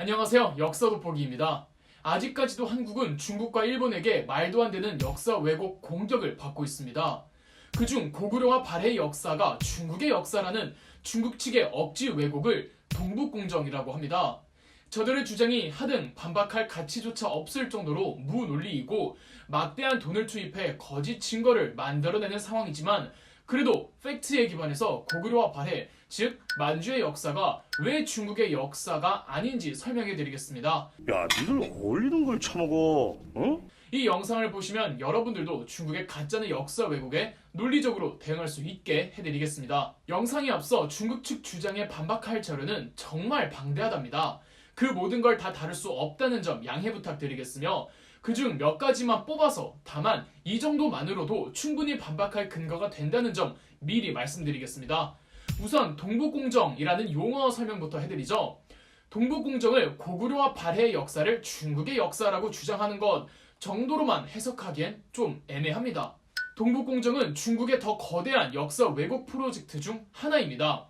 안녕하세요. 역사 돋보기입니다. 아직까지도 한국은 중국과 일본에게 말도 안 되는 역사 왜곡 공격을 받고 있습니다. 그중 고구려와 발해의 역사가 중국의 역사라는 중국 측의 억지 왜곡을 동북공정이라고 합니다. 저들의 주장이 하등 반박할 가치조차 없을 정도로 무논리이고 막대한 돈을 투입해 거짓 증거를 만들어내는 상황이지만 그래도 팩트에 기반해서 고구려와 발해, 즉 만주의 역사가 왜 중국의 역사가 아닌지 설명해 드리겠습니다. 야, 니들 어울리는 걸 처먹어. 어? 이 영상을 보시면 여러분들도 중국의 가짜는 역사 왜곡에 논리적으로 대응할 수 있게 해드리겠습니다. 영상에 앞서 중국 측 주장에 반박할 자료는 정말 방대하답니다. 그 모든 걸 다 다룰 수 없다는 점 양해 부탁드리겠으며 그중 몇 가지만 뽑아서 다만 이 정도만으로도 충분히 반박할 근거가 된다는 점 미리 말씀드리겠습니다. 우선 동북공정이라는 용어 설명부터 해드리죠. 동북공정을 고구려와 발해의 역사를 중국의 역사라고 주장하는 것 정도로만 해석하기엔 좀 애매합니다. 동북공정은 중국의 더 거대한 역사 왜곡 프로젝트 중 하나입니다.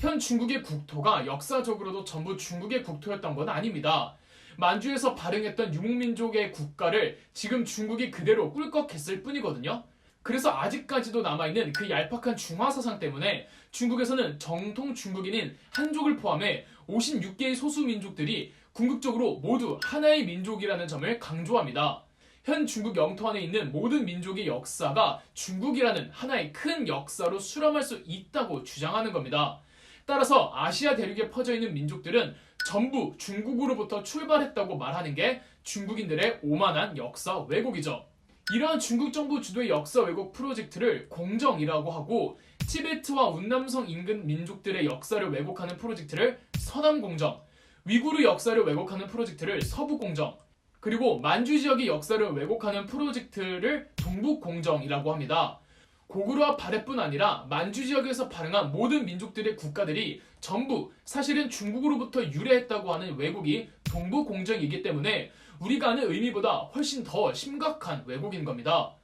현 중국의 국토가 역사적으로도 전부 중국의 국토였던 건 아닙니다. 만주에서 발행했던 유목민족의 국가를 지금 중국이 그대로 꿀꺽했을 뿐이거든요. 그래서 아직까지도 남아있는 그 얄팍한 중화 사상 때문에 중국에서는 정통 중국인인 한족을 포함해 56개의 소수 민족들이 궁극적으로 모두 하나의 민족이라는 점을 강조합니다. 현 중국 영토 안에 있는 모든 민족의 역사가 중국이라는 하나의 큰 역사로 수렴할 수 있다고 주장하는 겁니다. 따라서 아시아 대륙에 퍼져 있는 민족들은 전부 중국으로부터 출발했다고 말하는 게 중국인들의 오만한 역사 왜곡이죠. 이러한 중국 정부 주도의 역사 왜곡 프로젝트를 공정이라고 하고 티베트와 운남성 인근 민족들의 역사를 왜곡하는 프로젝트를 서남 공정, 위구르 역사를 왜곡하는 프로젝트를 서북 공정, 그리고 만주 지역의 역사를 왜곡하는 프로젝트를 동북 공정이라고 합니다. 고구려와 발해뿐 아니라 만주 지역에서 발행한 모든 민족들의 국가들이 전부 사실은 중국으로부터 유래했다고 하는 왜곡이 동북 공정이기 때문에 우리가 아는 의미보다 훨씬 더 심각한 왜곡인 겁니다.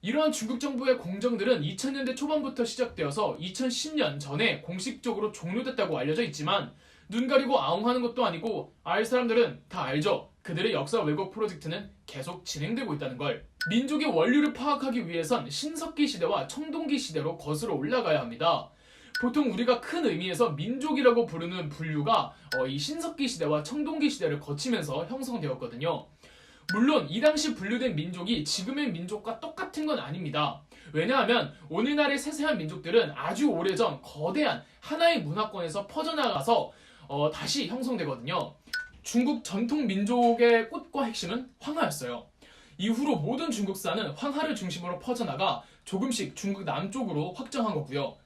이러한 중국 정부의 공정들은 2000년대 초반부터 시작되어서 2010년 전에 공식적으로 종료됐다고 알려져 있지만 눈 가리고 아웅하는 것도 아니고 알 사람들은 다 알죠. 그들의 역사 왜곡 프로젝트는 계속 진행되고 있다는 걸. 민족의 원류를 파악하기 위해선 신석기 시대와 청동기 시대로 거슬러 올라가야 합니다. 보통 우리가 큰 의미에서 민족이라고 부르는 분류가 어, 이 신석기 시대와 청동기 시대를 거치면서 형성되었거든요. 물론 이 당시 분류된 민족이 지금의 민족과 똑같은 건 아닙니다. 왜냐하면 오늘날의 세세한 민족들은 아주 오래전 거대한 하나의 문화권에서 퍼져나가서 어, 다시 형성되거든요. 중국 전통 민족의 꽃과 핵심은 황하였어요. 이후로 모든 중국사는 황하를 중심으로 퍼져나가 조금씩 중국 남쪽으로 확장한 거고요.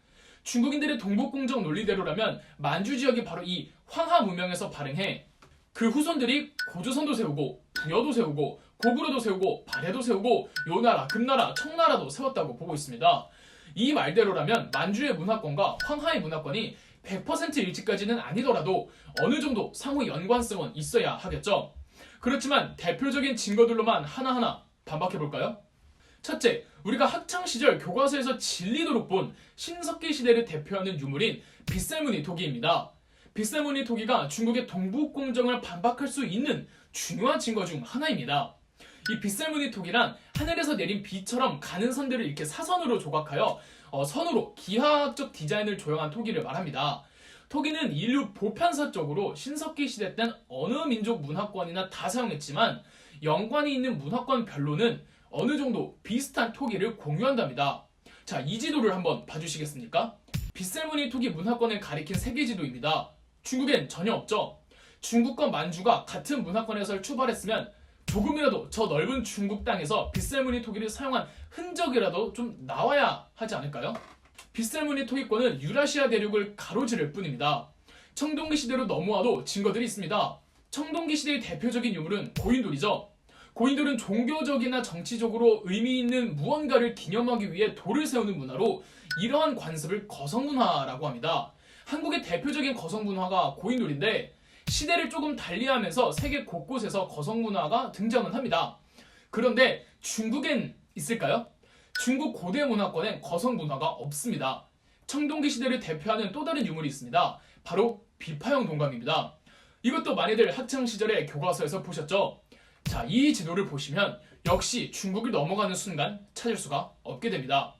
중국인들의 동북공정 논리대로라면 만주 지역이 바로 이 황하 문명에서 발행해 그 후손들이 고조선도 세우고 부여도 세우고 고구려도 세우고 발해도 세우고 요나라, 금나라, 청나라도 세웠다고 보고 있습니다. 이 말대로라면 만주의 문화권과 황하의 문화권이 100% 일치까지는 아니더라도 어느 정도 상호 연관성은 있어야 하겠죠. 그렇지만 대표적인 증거들로만 하나하나 반박해 볼까요? 첫째, 우리가 학창 시절 교과서에서 진리도록 본 신석기 시대를 대표하는 유물인 빗살무늬 토기입니다. 빗살무늬 토기가 중국의 동북공정을 반박할 수 있는 중요한 증거 중 하나입니다. 이 빗살무늬 토기란 하늘에서 내린 비처럼 가는 선들을 이렇게 사선으로 조각하여 어, 선으로 기하학적 디자인을 조형한 토기를 말합니다. 토기는 인류 보편사적으로 신석기 시대 땐 어느 민족 문화권이나 다 사용했지만 연관이 있는 문화권별로는 어느 정도 비슷한 토기를 공유한답니다. 자, 이 지도를 한번 봐주시겠습니까? 빗셀무늬 토기 문화권을 가리킨 세계 지도입니다. 중국엔 전혀 없죠. 중국과 만주가 같은 문화권에서 출발했으면 조금이라도 저 넓은 중국 땅에서 빗셀무늬 토기를 사용한 흔적이라도 좀 나와야 하지 않을까요? 빗셀무늬 토기권은 유라시아 대륙을 가로지를 뿐입니다. 청동기 시대로 넘어와도 증거들이 있습니다. 청동기 시대의 대표적인 유물은 고인돌이죠. 고인돌은 종교적이나 정치적으로 의미 있는 무언가를 기념하기 위해 돌을 세우는 문화로 이러한 관습을 거성문화라고 합니다. 한국의 대표적인 거성문화가 고인돌인데 시대를 조금 달리하면서 세계 곳곳에서 거성문화가 등장은 합니다. 그런데 중국엔 있을까요? 중국 고대 문화권엔 거성 문화가 없습니다. 청동기 시대를 대표하는 또 다른 유물이 있습니다. 바로 비파형 동감입니다. 이것도 많이들 학창 시절에 교과서에서 보셨죠? 자, 이 지도를 보시면 역시 중국을 넘어가는 순간 찾을 수가 없게 됩니다.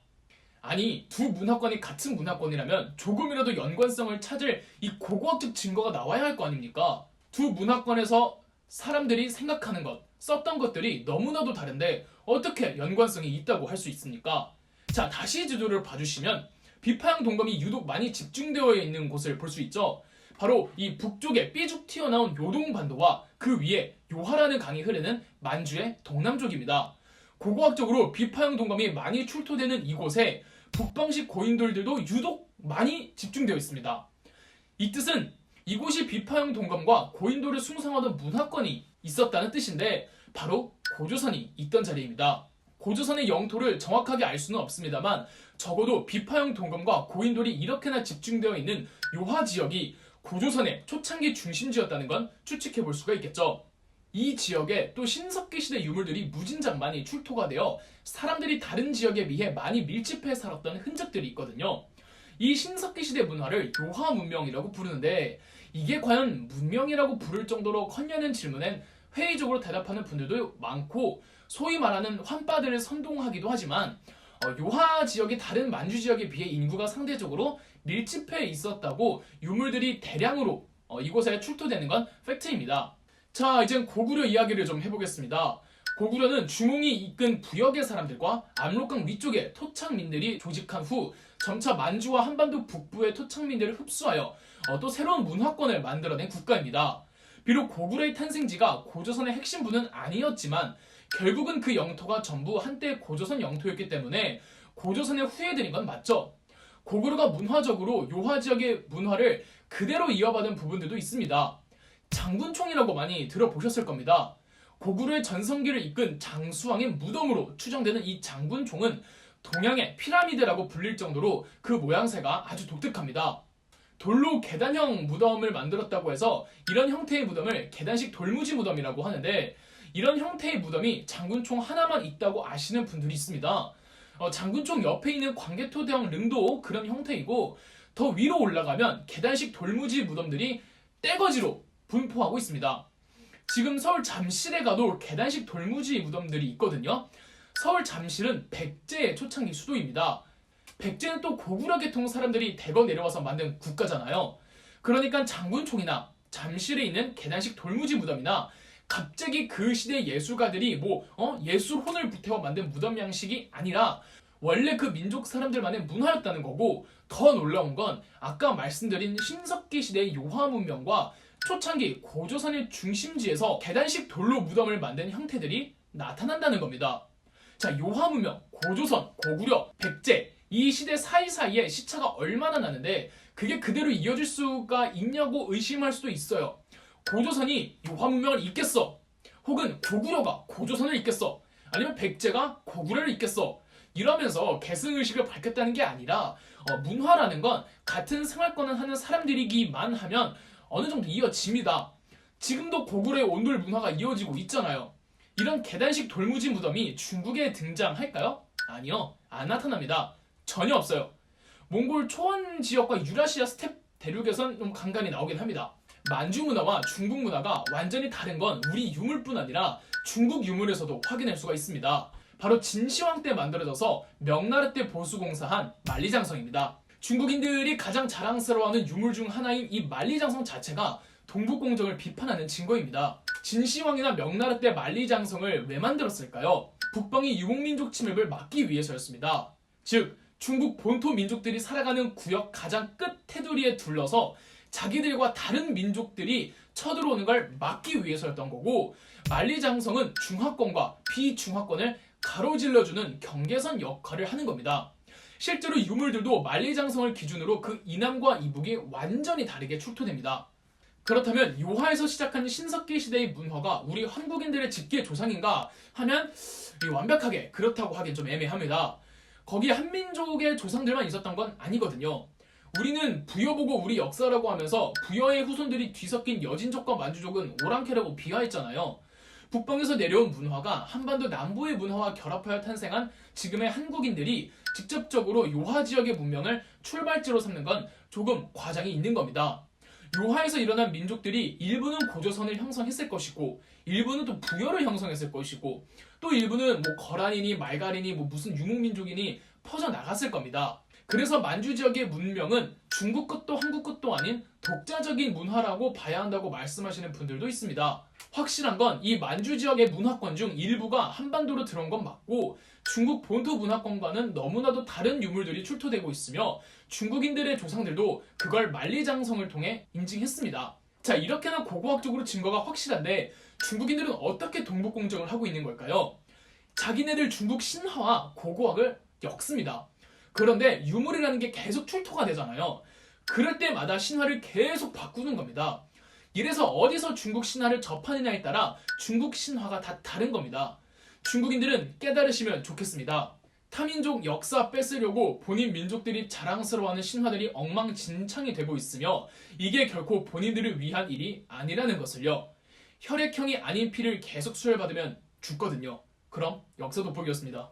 아니, 두 문화권이 같은 문화권이라면 조금이라도 연관성을 찾을 이 고고학적 증거가 나와야 할 거 아닙니까? 두 문화권에서 사람들이 생각하는 것, 썼던 것들이 너무나도 다른데 어떻게 연관성이 있다고 할 수 있습니까? 자, 다시 지도를 봐주시면 비파양 동감이 유독 많이 집중되어 있는 곳을 볼 수 있죠. 바로 이 북쪽에 삐죽 튀어나온 요동반도와 그 위에 요하라는 강이 흐르는 만주의 동남쪽입니다. 고고학적으로 비파양 동감이 많이 출토되는 이곳에 북방식 고인돌들도 유독 많이 집중되어 있습니다. 이 뜻은 이곳이 비파양 동감과 고인돌을 숭상하던 문화권이 있었다는 뜻인데 바로 고조선이 있던 자리입니다. 고조선의 영토를 정확하게 알 수는 없습니다만 적어도 비파형 동감과 고인돌이 이렇게나 집중되어 있는 요하 지역이 고조선의 초창기 중심지였다는 건 추측해 볼 수가 있겠죠. 이 지역에 또 신석기 시대 유물들이 무진장 많이 출토가 되어 사람들이 다른 지역에 비해 많이 밀집해 살았던 흔적들이 있거든요. 이 신석기 시대 문화를 요하 문명이라고 부르는데 이게 과연 문명이라고 부를 정도로 컸냐는 질문엔 회의적으로 대답하는 분들도 많고 소위 말하는 환빠들을 선동하기도 하지만 어, 요하 지역이 다른 만주 지역에 비해 인구가 상대적으로 밀집해 있었다고 유물들이 대량으로 어, 이곳에 출토되는 건 팩트입니다. 자, 이젠 고구려 이야기를 좀 해보겠습니다. 고구려는 중홍이 이끈 부역의 사람들과 압록강 위쪽의 토착민들이 조직한 후 점차 만주와 한반도 북부의 토착민들을 흡수하여 어, 또 새로운 문화권을 만들어낸 국가입니다. 비록 고구려의 탄생지가 고조선의 핵심부는 아니었지만 결국은 그 영토가 전부 한때 고조선 영토였기 때문에 고조선의 후예들인 건 맞죠. 고구려가 문화적으로 요하 지역의 문화를 그대로 이어받은 부분들도 있습니다. 장군총이라고 많이 들어보셨을 겁니다. 고구려의 전성기를 이끈 장수왕의 무덤으로 추정되는 이 장군총은 동양의 피라미드라고 불릴 정도로 그 모양새가 아주 독특합니다. 돌로 계단형 무덤을 만들었다고 해서 이런 형태의 무덤을 계단식 돌무지 무덤이라고 하는데 이런 형태의 무덤이 장군총 하나만 있다고 아시는 분들이 있습니다. 어, 장군총 옆에 있는 광개토대왕 릉도 그런 형태이고 더 위로 올라가면 계단식 돌무지 무덤들이 떼거지로 분포하고 있습니다. 지금 서울 잠실에 가도 계단식 돌무지 무덤들이 있거든요. 서울 잠실은 백제의 초창기 수도입니다. 백제는 또 고구려 계통 사람들이 대거 내려와서 만든 국가잖아요. 그러니까 장군총이나 잠실에 있는 계단식 돌무지 무덤이나 갑자기 그 시대 예술가들이 뭐 어? 예술혼을 불태워 만든 무덤 양식이 아니라 원래 그 민족 사람들만의 문화였다는 거고 더 놀라운 건 아까 말씀드린 신석기 시대의 요하 문명과 초창기 고조선의 중심지에서 계단식 돌로 무덤을 만든 형태들이 나타난다는 겁니다. 자, 요하 문명, 고조선, 고구려, 백제 이 시대 사이사이에 시차가 얼마나 나는데 그게 그대로 이어질 수가 있냐고 의심할 수도 있어요. 고조선이 요하 문명을 잇겠어. 혹은 고구려가 고조선을 잇겠어. 아니면 백제가 고구려를 잇겠어. 이러면서 계승의식을 밝혔다는 게 아니라 어, 문화라는 건 같은 생활권을 하는 사람들이기만 하면 어느 정도 이어집니다. 지금도 고구려의 온돌 문화가 이어지고 있잖아요. 이런 계단식 돌무지 무덤이 중국에 등장할까요? 아니요. 안 나타납니다. 전혀 없어요. 몽골 초원 지역과 유라시아 스텝 대륙에선 좀 간간히 나오긴 합니다. 만주 문화와 중국 문화가 완전히 다른 건 우리 유물뿐 아니라 중국 유물에서도 확인할 수가 있습니다. 바로 진시황 때 만들어져서 명나라 때 보수공사한 만리장성입니다. 중국인들이 가장 자랑스러워하는 유물 중 하나인 이 만리장성 자체가 동북공정을 비판하는 증거입니다. 진시황이나 명나라 때 만리장성을 왜 만들었을까요? 북방의 유목민족 침입을 막기 위해서였습니다. 즉 중국 본토 민족들이 살아가는 구역 가장 끝 테두리에 둘러서 자기들과 다른 민족들이 쳐들어오는 걸 막기 위해서였던 거고 만리장성은 중화권과 비중화권을 가로질러주는 경계선 역할을 하는 겁니다. 실제로 유물들도 만리장성을 기준으로 그 이남과 이북이 완전히 다르게 출토됩니다. 그렇다면 요하에서 시작한 신석기 시대의 문화가 우리 한국인들의 직계 조상인가 하면 완벽하게 그렇다고 하긴 좀 애매합니다. 거기 한민족의 조상들만 있었던 건 아니거든요. 우리는 부여 보고 우리 역사라고 하면서 부여의 후손들이 뒤섞인 여진족과 만주족은 오랑캐라고 비하했잖아요. 북방에서 내려온 문화가 한반도 남부의 문화와 결합하여 탄생한 지금의 한국인들이 직접적으로 요하 지역의 문명을 출발지로 삼는 건 조금 과장이 있는 겁니다. 요하에서 일어난 민족들이 일부는 고조선을 형성했을 것이고 일부는 또 부여를 형성했을 것이고 또 일부는 뭐 거란이니 말갈이니 뭐 무슨 유목민족이니 퍼져 나갔을 겁니다. 그래서 만주 지역의 문명은 중국 것도 한국 것도 아닌 독자적인 문화라고 봐야 한다고 말씀하시는 분들도 있습니다. 확실한 건 이 만주 지역의 문화권 중 일부가 한반도로 들어온 건 맞고 중국 본토 문화권과는 너무나도 다른 유물들이 출토되고 있으며 중국인들의 조상들도 그걸 만리장성을 통해 인증했습니다. 자, 이렇게나 고고학적으로 증거가 확실한데 중국인들은 어떻게 동북공정을 하고 있는 걸까요? 자기네들 중국 신화와 고고학을 엮습니다. 그런데 유물이라는 게 계속 출토가 되잖아요. 그럴 때마다 신화를 계속 바꾸는 겁니다. 이래서 어디서 중국 신화를 접하느냐에 따라 중국 신화가 다 다른 겁니다. 중국인들은 깨달으시면 좋겠습니다. 타민족 역사 뺏으려고 본인 민족들이 자랑스러워하는 신화들이 엉망진창이 되고 있으며 이게 결코 본인들을 위한 일이 아니라는 것을요. 혈액형이 아닌 피를 계속 수혈받으면 죽거든요. 그럼 역사 돋보기였습니다.